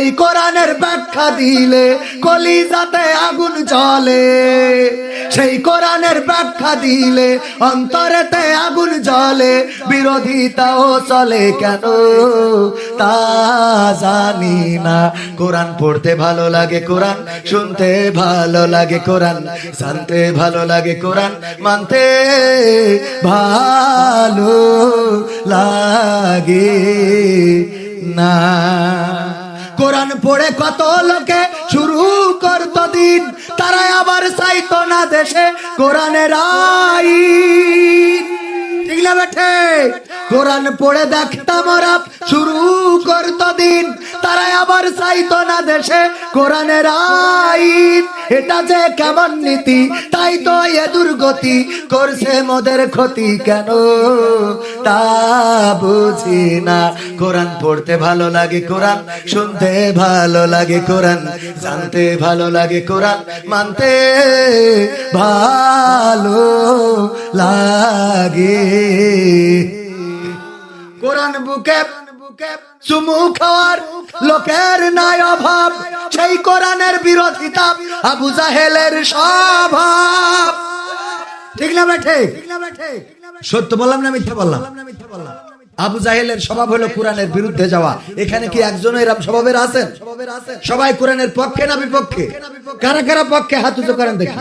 সেই কোরআনের ব্যাখ্যা দিলে কলিজাতে আগুন জ্বলে। সেই কোরআনের ব্যাখ্যা দিলে অন্তরেতে আগুন জ্বলে। বিরোধিতাও চলে কেন? তা জানি না। কোরআন পড়তে ভালো লাগে কোরআন, শুনতে ভালো লাগে কোরআন, জানতে ভালো লাগে কোরআন, মানতে ভালো লাগে না। কোরআন পড়ে কত লোকে শুরু করত দিন তারা আবার চাইতো না দেশে কোরআনের আইন। কোরআন পড়ে দেখতাম শুরু করতো দিন তারা আবার চাইতো না দেশে কোরআনের আইন। এটা যে কেমন নীতি, তাই তো এ দুর্গতি করছে মোদের ক্ষতি কেন? তা বুঝি না। কোরআন পড়তে ভালো লাগে কোরআন, শুনতে ভালো লাগে কোরআন, জানতে ভালো লাগে কোরআন, মানতে ভালো লাগে। কোরআন বুকে চুমু খাওয়ার, লোকের নাই অভাব, সেই কোরআনের বিরোধিতা আবু জাহেলের স্বভাব। ঠিক না বেঠে? সত্য বললাম না মিথ্যা বললাম? আবু জাহেলের স্বভাব হলো কোরআনের বিরুদ্ধে যাওয়া। এখানে কি একজন এরম স্বভাবের আছেন? সবাই কোরআনের পক্ষে না বিপক্ষে? কারা কারা পক্ষে? হাত উঁচু করেন দেখি।